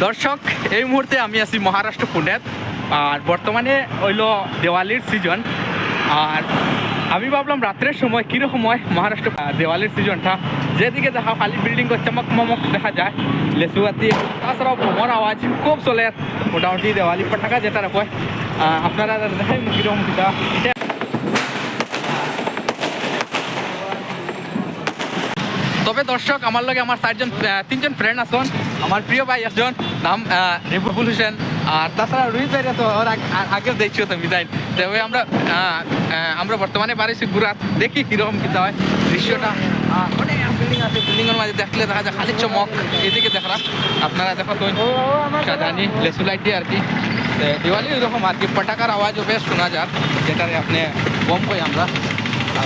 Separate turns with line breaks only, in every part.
দর্শক এই মুহূর্তে আমি আছি মহারাষ্ট্র পুনেত আর বর্তমানে হইল দেওয়ালির সিজন আর আমি ভাবলাম রাত্রের সময় কীরকম হয় মহারাষ্ট্র দেওয়ালির সিজনটা যেদিকে দেখা খালি বিল্ডিং চমক মমক দেখা যায়। লেসুয়াতি তাছাড়াও বোমার আওয়াজ খুব চলে। মোটামুটি দেওয়ালি পটাকা যেটা আহ, আপনারা দেখাই কীরকম কিটা তবে দর্শক আমার লগে আমার চারজন তিনজন ফ্রেন্ড আছেন। আমার প্রিয় ভাই একজন নাম রিপুল হোসেন। আর তাছাড়া রোহিত ভাই তো ওর আগ- দেখছি তো বিদায় তবে আমরা আমরা বর্তমানে বাড়িছি গুরাত দেখি কীরকম কিতা হয় দৃশ্যটা। অনেক বিল্ডিং আছে বিল্ডিংয়ের মাঝে দেখলে দেখা যায় খালি চমক। এদিকে দেখলাম আপনারা দেখো তো জানি লেসু লাইট দিয়ে আর কি। দিওয়ালি এরকম আর কি পটাকার আওয়াজও বেশ শোনা যায় যেটারে আপনি বম কই আমরা।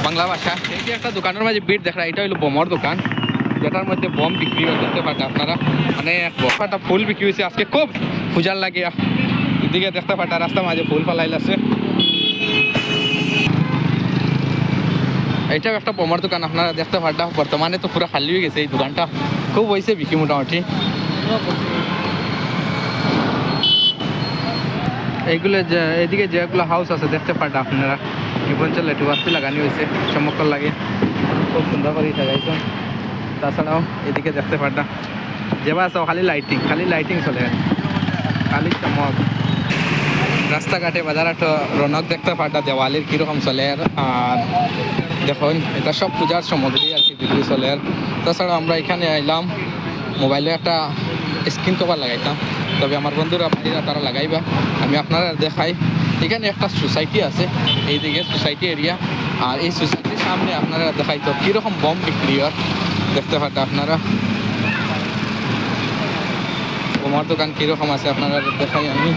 বাংলা ভাষা। এই যে একটা দোকানের মাঝে বিট দেখা এটা হলো বোমার দোকান, যেটার মধ্যে বম বিক্রি দেখতে পারেন আপনারা? মানে বফাটা ফুল বিক্রি হয়েছে, আজকে খুব পূজার লাগে এদিকে দেখতে পাটা রাস্তার মাঝে ফুল ফালাইল আছে। এইটাও একটা বোমার দোকান, আপনারা দেখতে পাটা বর্তমানে তো পুরো খালি হয়ে গেছে এই দোকানটা। খুব হয়েছে বিক্রি মোটামুটি। এইগুলো এদিকে যেগুলো হাউস আছে, দেখতে পাটা আপনারা। অঞ্চলে একটু বাস্তি লাগানি হয়েছে চমৎকার লাগে। খুব সুন্দর করে সাজাইছেন তাছাড়াও এদিকে দেখতে পাটা যেবা আছে খালি লাইটিং খালি লাইটিং চলে। খালি চমক। রাস্তাঘাটে বাজারহাট রনক দেখতে পাটা দেওয়ালির কীরকম চলে আর দেখুন এটা সব পূজার সামগ্রী আর কি বিক্রি চলে আর তাছাড়া আমরা এখানে আইলাম। মোবাইলে একটা স্ক্রিন কভার লাগাইতাম। তবে আমার বন্ধুরা ভাইরা তারা লাগাইবা। আমি আপনারা দেখাই। এখানে একটা সোসাইটি আছে। এইদিকে সোসাইটি এরিয়া। আর এই সোসাইটির সামনে আপনারা দেখাইতো কীরকম বম বিক্রি হয়। দেখতে পারেন আপনারা। বোমার দোকান কীরকম আছে আপনারা দেখাই আমি।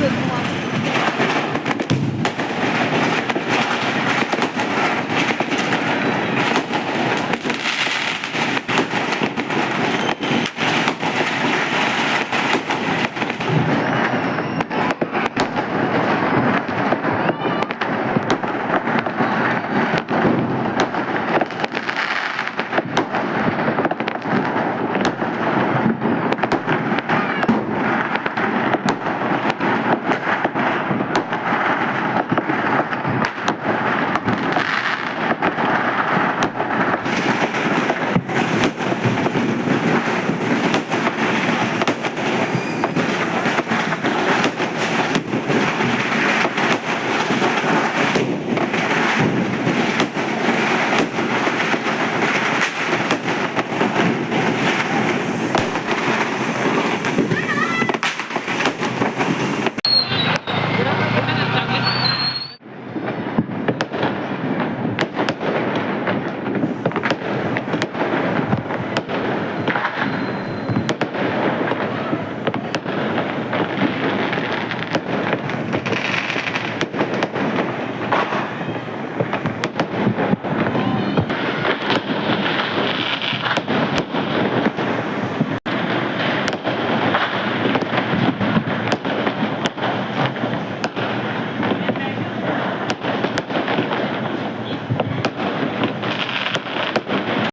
Thank you.